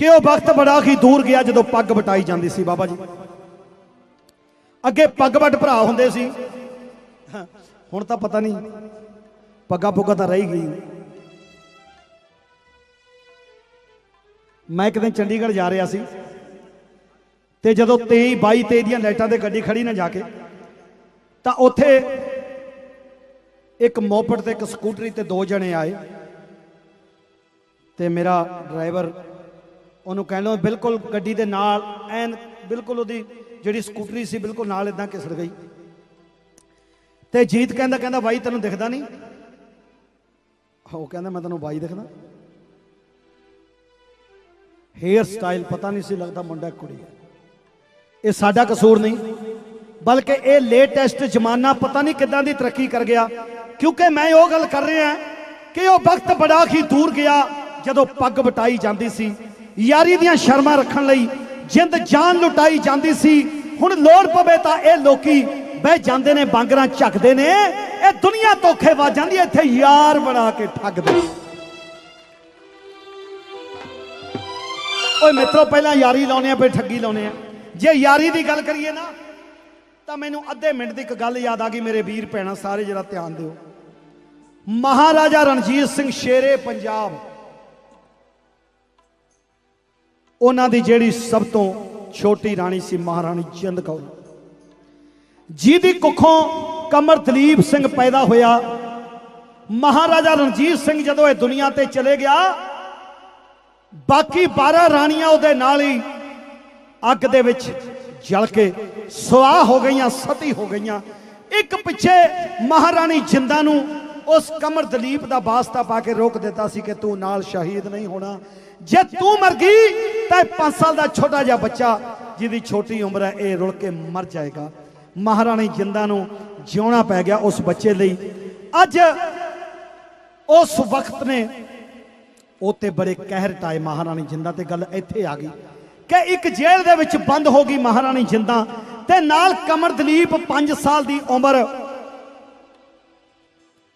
ਕਿ ਉਹ ਵਕਤ ਬੜਾ ਹੀ ਦੂਰ ਗਿਆ ਜਦੋਂ ਪੱਗ ਵਟਾਈ ਜਾਂਦੀ ਸੀ ਬਾਬਾ ਜੀ? ਅੱਗੇ ਪੱਗ ਵੱਟ ਭਰਾ ਹੁੰਦੇ ਸੀ। ਹੁਣ ਤਾਂ ਪਤਾ ਨਹੀਂ, ਪੱਗਾ ਪੁੱਗਾ ਤਾਂ ਰਹੀ ਗਈ। ਮੈਂ ਇੱਕ ਦਿਨ ਚੰਡੀਗੜ੍ਹ ਜਾ ਰਿਹਾ ਸੀ ਤੇ ਜਦੋਂ 23 22 23 ਦੀਆਂ ਲਾਈਟਾਂ ਤੇ ਗੱਡੀ ਖੜੀ ਨਾ ਜਾ ਕੇ, ਤਾਂ ਉੱਥੇ ਇੱਕ ਮੋਪੜ ਤੇ ਇੱਕ ਸਕੂਟਰੀ ਤੇ ਦੋ ਜਣੇ ਆਏ ਤੇ ਮੇਰਾ ਡਰਾਈਵਰ ਉਹਨੂੰ ਕਹਿ ਲਓ, ਬਿਲਕੁਲ ਗੱਡੀ ਦੇ ਨਾਲ, ਐਨ ਬਿਲਕੁਲ ਉਹਦੀ ਜਿਹੜੀ ਸਕੂਟਰੀ ਸੀ, ਬਿਲਕੁਲ ਨਾਲ ਇਦਾਂ ਘਿਸੜ ਗਈ। ਤੇ ਜੀਤ ਕਹਿੰਦਾ ਕਹਿੰਦਾ, ਬਾਈ, ਤੈਨੂੰ ਦਿਖਦਾ ਨਹੀਂ? ਉਹ ਕਹਿੰਦਾ, ਮੈਂ ਤੈਨੂੰ ਬਾਈ ਦਿਖਦਾ। ਹੇਅਰ ਸਟਾਈਲ ਪਤਾ ਨਹੀਂ ਸੀ, ਲੱਗਦਾ ਮੁੰਡਾ ਕੁੜੀ ਹੈ। ਇਹ ਸਾਡਾ ਕਸੂਰ ਨਹੀਂ, ਬਲਕਿ ਇਹ ਲੇਟੈਸਟ ਜ਼ਮਾਨਾ ਪਤਾ ਨਹੀਂ ਕਿੱਦਾਂ ਦੀ ਤਰੱਕੀ ਕਰ ਗਿਆ। ਕਿਉਂਕਿ ਮੈਂ ਉਹ ਗੱਲ ਕਰ ਰਿਹਾ ਕਿ ਉਹ ਵਕਤ ਬੜਾ ਹੀ ਦੂਰ ਗਿਆ, ਜਦੋਂ ਪੱਗ ਵਟਾਈ ਜਾਂਦੀ ਸੀ। ਯਾਰੀ ਦੀਆਂ ਸ਼ਰਮਾਂ ਰੱਖਣ ਲਈ ਜਿੰਦ ਜਾਨ ਲੁਟਾਈ ਜਾਂਦੀ ਸੀ ਹੁਣ ਲੋੜ ਪਵੇ ਤਾਂ ਇਹ ਲੋਕੀ ਬਹਿ ਜਾਂਦੇ ਨੇ ਬਾਂਗਰਾਂ ਝੱਕਦੇ ਨੇ। ਇਹ ਦੁਨੀਆ ਧੋਖੇ ਵਾ ਜਾਂਦੀ ਹੈ, ਇੱਥੇ ਯਾਰ ਬਣਾ ਕੇ ਠੱਗਦੇ। ਓਏ ਮਿੱਤਰੋ ਪਹਿਲਾਂ ਯਾਰੀ ਲਾਉਣੇ ਆ ਫਿਰ ਠੱਗੀ ਲਾਉਣੇ ਆ। ਜੇ ਯਾਰੀ ਦੀ ਗੱਲ ਕਰੀਏ ਨਾ ਤਾਂ ਮੈਨੂੰ ਅੱਧੇ ਮਿੰਟ ਦੀ ਇੱਕ ਗੱਲ ਯਾਦ ਆ ਗਈ ਮੇਰੇ ਵੀਰ ਭੈਣਾਂ ਸਾਰੇ ਜਰਾ ਧਿਆਨ ਦਿਓ। ਮਹਾਰਾਜਾ ਰਣਜੀਤ ਸਿੰਘ ਸ਼ੇਰੇ ਪੰਜਾਬ। ਉਹਨਾਂ ਦੀ ਜਿਹੜੀ ਸਭ ਤੋਂ ਛੋਟੀ ਰਾਣੀ ਸੀ ਮਹਾਰਾਣੀ ਜਿੰਦ ਕੌਰ। ਜਿਹਦੀ ਕੁੱਖੋਂ ਕਮਰ ਦਲੀਪ ਸਿੰਘ ਪੈਦਾ ਹੋਇਆ। ਮਹਾਰਾਜਾ ਰਣਜੀਤ ਸਿੰਘ ਜਦੋਂ ਇਹ ਦੁਨੀਆ ਤੇ ਚਲੇ ਗਿਆ, ਬਾਕੀ 12 ਰਾਣੀਆਂ ਉਹਦੇ ਨਾਲ ਹੀ ਅੱਗ ਦੇ ਵਿੱਚ ਜਲ ਕੇ ਸੁਆਹ ਹੋ ਗਈਆਂ, ਸਤੀ ਹੋ ਗਈਆਂ। ਇੱਕ ਪਿੱਛੇ ਮਹਾਰਾਣੀ ਜਿੰਦਾ ਨੂੰ ਉਸ ਕਮਰ ਦਲੀਪ ਦਾ ਵਾਸਤਾ ਪਾ ਕੇ ਰੋਕ ਦਿੱਤਾ ਸੀ ਕਿ ਤੂੰ ਨਾਲ ਸ਼ਹੀਦ ਨਹੀਂ ਹੋਣਾ। ਜੇ ਤੂੰ ਮਰ ਗਈ, ਤਾਂ 5 ਸਾਲ ਦਾ ਛੋਟਾ ਜਿਹਾ ਬੱਚਾ ਜਿਹਦੀ ਛੋਟੀ ਉਮਰ ਹੈ, ਇਹ ਰੁਲ ਕੇ ਮਰ ਜਾਏਗਾ। ਮਹਾਰਾਣੀ ਜਿੰਦਾ ਨੂੰ ਜਿਉਣਾ ਪੈ ਗਿਆ ਉਸ ਬੱਚੇ ਲਈ। ਅੱਜ ਉਸ ਵਕਤ ਨੇ ਉਹ ਤੇ ਬੜੇ ਕਹਿਰ ਟਾਏ ਮਹਾਰਾਣੀ ਜਿੰਦਾ ਤੇ ਗੱਲ ਇੱਥੇ ਆ ਗਈ ਕਿ ਇੱਕ ਜੇਲ੍ਹ ਦੇ ਵਿੱਚ ਬੰਦ ਹੋ ਗਈ ਮਹਾਰਾਣੀ ਜਿੰਦਾ ਤੇ ਨਾਲ ਕਮਰ ਦਲੀਪ 5 ਸਾਲ ਦੀ ਉਮਰ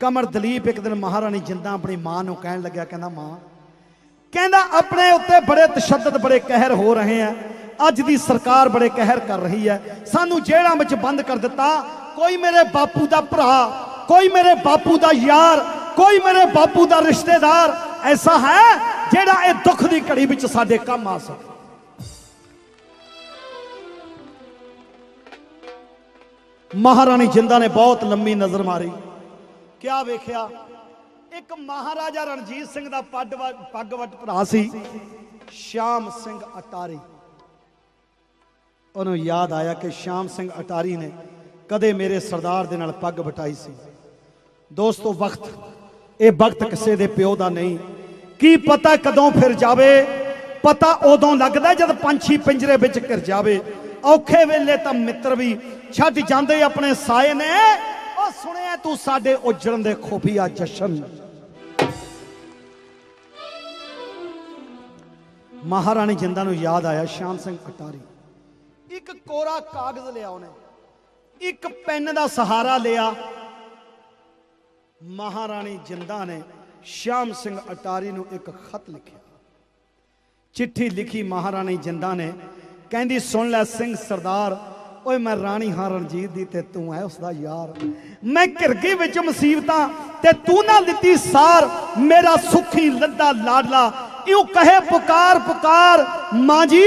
ਕਮਰ ਦਲੀਪ ਇੱਕ ਦਿਨ ਮਹਾਰਾਣੀ ਜਿੰਦਾ ਆਪਣੀ ਮਾਂ ਨੂੰ ਕਹਿਣ ਲੱਗਿਆ, ਕਹਿੰਦਾ, ਮਾਂ, ਕਹਿੰਦਾ, ਆਪਣੇ ਉੱਤੇ ਬੜੇ ਤਸ਼ੱਦਦ, ਬੜੇ ਕਹਿਰ ਹੋ ਰਹੇ ਆ। ਅੱਜ ਦੀ ਸਰਕਾਰ ਬੜੇ ਕਹਿਰ ਕਰ ਰਹੀ ਹੈ ਸਾਨੂੰ ਜੇਲ੍ਹਾਂ ਵਿੱਚ ਬੰਦ ਕਰ ਦਿੱਤਾ। ਕੋਈ ਮੇਰੇ ਬਾਪੂ ਦਾ ਭਰਾ, ਕੋਈ ਮੇਰੇ ਬਾਪੂ ਦਾ ਯਾਰ, ਕੋਈ ਮੇਰੇ ਬਾਪੂ ਦਾ ਰਿਸ਼ਤੇਦਾਰ, ਐਸਾ ਹੈ ਜਿਹੜਾ ਇਹ ਦੁੱਖ ਦੀ ਘੜੀ ਵਿੱਚ ਸਾਡੇ ਕੰਮ ਆ ਸਕੇ? ਮਹਾਰਾਣੀ ਜਿੰਦਾ ਨੇ ਬਹੁਤ ਲੰਮੀ ਨਜ਼ਰ ਮਾਰੀ। ਕਿਆ ਵੇਖਿਆ? ਇੱਕ ਮਹਾਰਾਜਾ ਰਣਜੀਤ ਸਿੰਘ ਦਾ ਪੱਗ ਵ- ਪੱਗ ਵੱਟ ਭਰਾ ਸੀ। ਸ਼ਾਮ ਸਿੰਘ ਅਟਾਰੀ। ਉਹਨੂੰ ਯਾਦ ਆਇਆ ਕਿ ਸ਼ਾਮ ਸਿੰਘ ਅਟਾਰੀ ਨੇ ਕਦੇ ਮੇਰੇ ਸਰਦਾਰ ਦੇ ਨਾਲ ਪੱਗ ਵਟਾਈ ਸੀ। ਦੋਸਤੋ, ਵਕਤ, ਇਹ ਵਕਤ ਕਿਸੇ ਦੇ ਪਿਓ ਦਾ ਨਹੀਂ। ਕੀ ਪਤਾ ਕਦੋਂ ਫਿਰ ਜਾਵੇ? ਪਤਾ ਉਦੋਂ ਲੱਗਦਾ ਜਦ ਪੰਛੀ ਪਿੰਜਰੇ ਵਿੱਚ ਘਿਰ ਜਾਵੇ। ਔਖੇ ਵੇਲੇ ਤਾਂ ਮਿੱਤਰ ਵੀ ਛੱਡ ਜਾਂਦੇ ਆਪਣੇ ਸਾਏ ਨੇ। ਸੁਣਿਆ ਤੂੰ ਸਾਡੇ ਉਜੜਨ ਦੇ ਖੁਫੀਆ ਜਸ਼ਨ। ਮਹਾਰਾਣੀ ਜਿੰਦਾ ਨੂੰ ਯਾਦ ਆਇਆ, ਸ਼ਾਮ ਸਿੰਘ ਅਟਾਰੀ ਇੱਕ ਕੋਰਾ ਕਾਗਜ਼ ਲਿਆ ਉਹਨੇ, ਇੱਕ ਪੈਨ ਦਾ ਸਹਾਰਾ ਲਿਆ। ਮਹਾਰਾਣੀ ਜਿੰਦਾ ਨੇ ਸ਼ਾਮ ਸਿੰਘ ਅਟਾਰੀ ਨੂੰ ਇੱਕ ਖਤ ਲਿਖਿਆ। ਚਿੱਠੀ ਲਿਖੀ ਮਹਾਰਾਣੀ ਜਿੰਦਾ ਨੇ, ਕਹਿੰਦੀ, ਸੁਣ ਲੈ ਸਿੰਘ ਸਰਦਾਰ ਓਏ ਮੈਂ ਰਾਣੀ ਹਾਂ ਰਣਜੀਤ ਦੀ ਤੇ ਤੂੰ ਐ ਉਸ ਦਾ ਯਾਰ। ਮੈਂ ਘਿਰਗੇ ਵਿੱਚ ਮੁਸੀਬਤਾਂ ਤੇ ਤੂੰ ਨਾ ਦਿੱਤੀ ਸਾਰ। ਮੇਰਾ ਸੁਖੀ ਲੱਦਾ ਲਾਡਲਾ, ਇਉਂ ਕਹੇ ਪੁਕਾਰ ਪੁਕਾਰ। ਮਾਂ ਜੀ,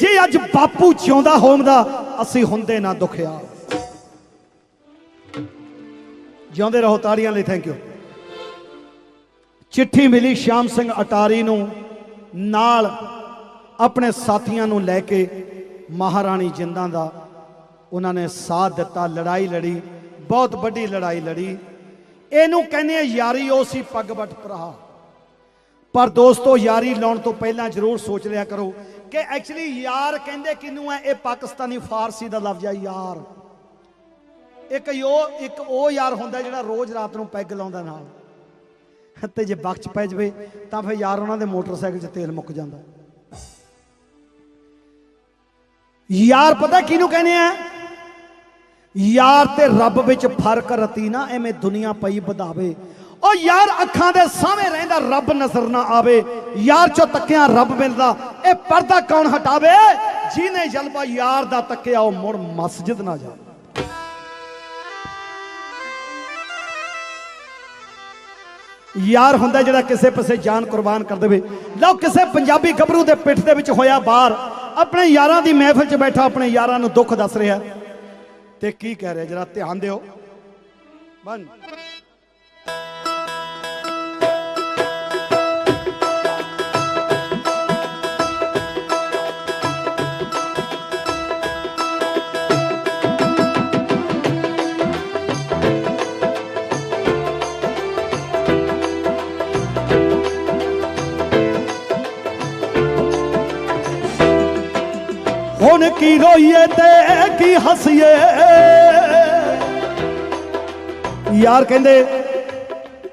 ਜੇ ਅੱਜ ਬਾਪੂ ਜਿਉਂਦਾ ਹੋਂਦਾ ਅਸੀਂ ਹੁੰਦੇ ਨਾ ਦੁਖਿਆ ਜਿਉਂਦੇ ਰਹੋ ਤਾੜੀਆਂ ਲਈ ਥੈਂਕ ਯੂ ਚਿੱਠੀ ਮਿਲੀ ਸ਼ਾਮ ਸਿੰਘ ਅਟਾਰੀ ਨੂੰ, ਨਾਲ ਆਪਣੇ ਸਾਥੀਆਂ ਨੂੰ ਲੈ ਕੇ ਮਹਾਰਾਣੀ ਜਿੰਦਾਂ ਦਾ ਉਹਨਾਂ ਨੇ ਸਾਥ ਦਿੱਤਾ ਲੜਾਈ ਲੜੀ ਬਹੁਤ ਵੱਡੀ ਲੜਾਈ ਲੜੀ ਇਹਨੂੰ ਕਹਿੰਦੇ ਆ ਯਾਰੀ ਉਹ ਸੀ ਪੱਗ ਵੱਟ ਭਰਾ ਪਰ ਦੋਸਤੋ ਯਾਰੀ ਲਾਉਣ ਤੋਂ ਪਹਿਲਾਂ ਜ਼ਰੂਰ ਸੋਚ ਲਿਆ ਕਰੋ ਕਿ ਐਕਚੁਅਲੀ ਯਾਰ ਕਹਿੰਦੇ ਕਿਨੂੰ ਹੈ ਇਹ ਪਾਕਿਸਤਾਨੀ ਫਾਰਸੀ ਦਾ ਲਫ਼ਜ਼ ਹੈ ਯਾਰ ਇੱਕ ਯੋ ਇੱਕ ਉਹ ਯਾਰ ਹੁੰਦਾ ਜਿਹੜਾ ਰੋਜ਼ ਰਾਤ ਨੂੰ ਪੈਗ ਲਾਉਂਦਾ ਨਾਲ ਤੇ ਜੇ ਬਖਸ਼ ਪੈ ਜਵੇ ਤਾਂ ਫਿਰ ਯਾਰ ਉਹਨਾਂ ਦੇ ਮੋਟਰਸਾਈਕਲ 'ਚ ਤੇਲ ਮੁੱਕ ਜਾਂਦਾ ਯਾਰ ਪਤਾ ਕਿਹਨੂੰ ਕਹਿੰਦੇ ਆ ਯਾਰ ਤੇ ਰੱਬ ਵਿੱਚ ਫ਼ਰਕ ਰਤੀ ਨਾ, ਐਵੇਂ ਦੁਨੀਆ ਪਈ ਵਧਾਵੇ। ਉਹ ਯਾਰ, ਅੱਖਾਂ ਦੇ ਸਾਹਮਣੇ ਰਹਿੰਦਾ ਰੱਬ ਨਜ਼ਰ ਨਾ ਆਵੇ। ਯਾਰ ਚੋਂ ਤੱਕਿਆ ਰੱਬ ਮਿਲਦਾ, ਇਹ ਪਰਦਾ ਕੌਣ ਹਟਾਵੇ? ਜਿਹਨੇ ਜਲਵਾ ਯਾਰ ਦਾ ਤੱਕਿਆ, ਉਹ ਮੁੜ ਮਸਜਿਦ ਨਾ ਜਾਵੇ। ਯਾਰ ਹੁੰਦਾ ਜਿਹੜਾ ਕਿਸੇ ਪਾਸੇ ਜਾਨ ਕੁਰਬਾਨ ਕਰ ਦੇਵੇ। ਲਓ, ਕਿਸੇ ਪੰਜਾਬੀ ਗੱਭਰੂ ਦੇ ਪਿੱਠ ਦੇ ਵਿੱਚ ਹੋਇਆ ਬਾਹਰ ਆਪਣੇ ਯਾਰਾਂ ਦੀ ਮਹਿਫਿਲ 'ਚ ਬੈਠਾ, ਆਪਣੇ ਯਾਰਾਂ ਨੂੰ ਦੁੱਖ ਦੱਸ ਰਿਹਾ। ਤੇ ਕੀ ਕਹਿ ਰਿਹਾ ਜਰਾ ਧਿਆਨ ਦਿਓ। ਬਨ ਹੁਣ ਕੀ ਰੋਈਏ ਤੇ ਕੀ ਹੱਸੀਏ? ਯਾਰ ਕਹਿੰਦੇ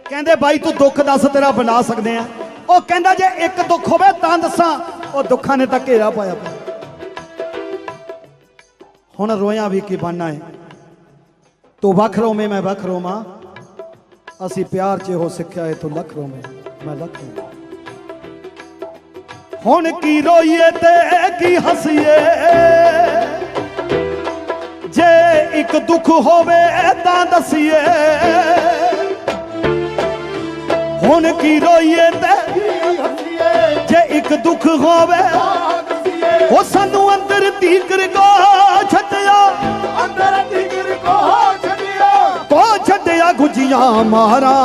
ਕਹਿੰਦੇ ਬਾਈ ਤੂੰ ਦੁੱਖ ਦੱਸ ਤੇਰਾ ਬਣਾ ਸਕਦੇ ਆ। ਉਹ ਕਹਿੰਦਾ ਜੇ ਇੱਕ ਦੁੱਖ ਹੋਵੇ ਤਾਂ ਦੱਸਾਂ, ਉਹ ਦੁੱਖਾਂ ਨੇ ਤਾਂ ਘੇਰਾ ਪਾਇਆ ਹੁਣ ਰੋਇਆ ਵੀ ਕੀ ਬਣਨਾ ਹੈ ਤੂੰ ਵੱਖ ਰੋਵੇਂ, ਮੈਂ ਵੱਖ ਰੋਵਾਂ। ਅਸੀਂ ਪਿਆਰ 'ਚ ਇਹੋ ਸਿੱਖਿਆ ਏ, ਤੂੰ ਲੱਖ ਰੋਵੇਂ, ਮੈਂ ਲੱਖ ਰੋਵਾਂ। ਹੁਣ ਕੀ ਰੋਈਏ ਤੇ ਕੀ ਹਸੀਏ? ਇੱਕ ਦੁੱਖ ਹੋਵੇ ਤਾਂ ਦਸੀਏ। ਹੁਣ ਕੀ ਰੋਈਏ ਤੇ? ਜੇ ਇੱਕ ਦੁੱਖ ਹੋਵੇ ਉਹ ਸਾਨੂੰ ਅੰਦਰ ਤੀਕਰ ਕੋ ਛੱਡਿਆ। ਕੋ ਛੱਡਿਆ ਗੁਜੀਆਂ ਮਾਰਾ।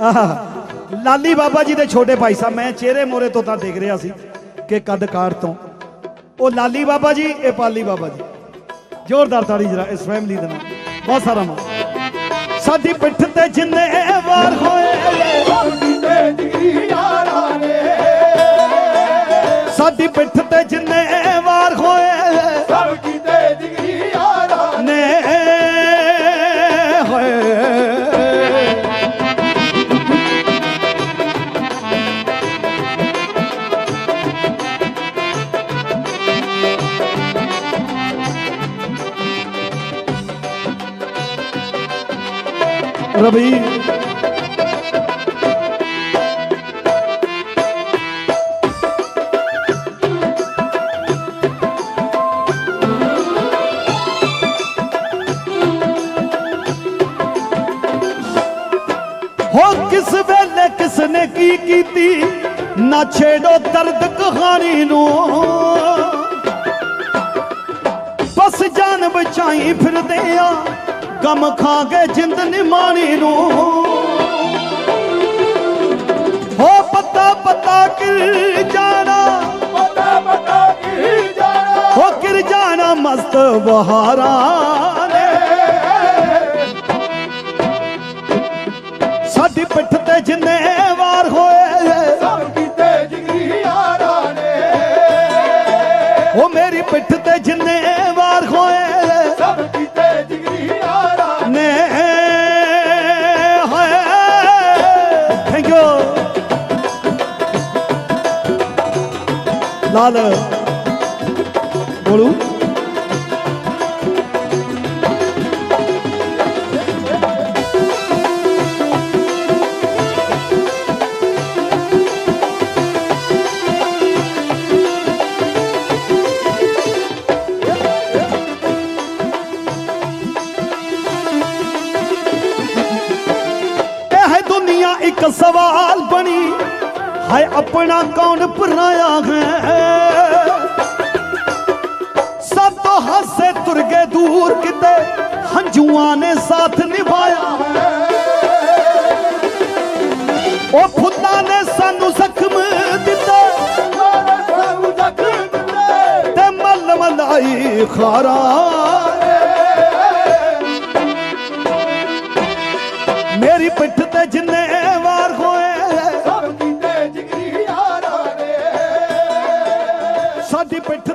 ਲਾਲੀ ਬਾਬਾ ਜੀ ਦੇ ਛੋਟੇ ਭਾਈ ਸਾਹਿਬ, ਮੈਂ ਚਿਹਰੇ ਮੋਰੇ ਤੋਂ ਤਾਂ ਦੇਖ ਰਿਹਾ ਸੀ ਕਿ ਕੱਦ ਕਾਠ ਤੋਂ। ਉਹ ਲਾਲੀ ਬਾਬਾ ਜੀ, ਇਹ ਪਾਲੀ ਬਾਬਾ ਜੀ। ਜ਼ੋਰਦਾਰ ਤਾੜੀ ਜਰਾ ਇਸ ਫੈਮਿਲੀ ਦੇ ਨਾਲ। ਬਹੁਤ ਸਾਰਾ ਮਾਣ। ਸਾਡੀ ਪਿੱਠ ਤੇ ਜਿੰਨੇ ਵਾਰ ਹੋਏ, ਸਾਡੀ ਪਿੱਠ ਤੇ ਜਿੰਨੇ ਵਾਰ ਹੋਏ ਨੇ ਨੇ ਕੀ ਕੀਤੀ? ਨਾ ਛੇੜੋ ਦਰਦ ਕਹਾਣੀ ਨੂੰ। ਬਸ ਜਾਨ ਬਚਾਈ ਫਿਰਦੇ ਆ ਗਮ ਖਾ ਕੇ ਜਿੰਦ ਨਿਮਾਣੀ ਨੂੰ। ਹੋ ਪਤਾ ਪਤਾ ਕਿਰ ਜਾਣਾ। ਹੋ ਕਿਰ ਜਾਣਾ ਮਸਤ ਬਹਾਰਾਂ ਸਾਡੀ ਪਿੱਠ ਤੇ ਜਿੰਨੇ ਲਾਲ ਬੋਲੂ। ਇਹ ਦੁਨੀਆ ਇੱਕ ਸਵਾਲ ਬਣੀ। ਹੈ ਆਪਣਾ ਕੌਣ ਪਰਾਇਆ ਹੈ? ਸਭ ਤੋਂ ਹਾਸੇ ਤੁਰ ਗਏ ਦੂਰ ਕਿਤੇ, ਹੰਝੂਆਂ ਨੇ ਸਾਥ ਨਿਭਾਇਆ ਹੈ। ਉਹ ਫੁੱਲਾਂ ਨੇ ਸਾਨੂੰ ਜ਼ਖਮ ਦਿੱਤੇ। ਤੇ ਮੱਲ ਮਲਾਈ ਖਾਰਾ ਮੇਰੀ ਪਿੱਠ ਤੇ ਜਿੰਨੇ ਵਾਰ வெற்றி பெற்ற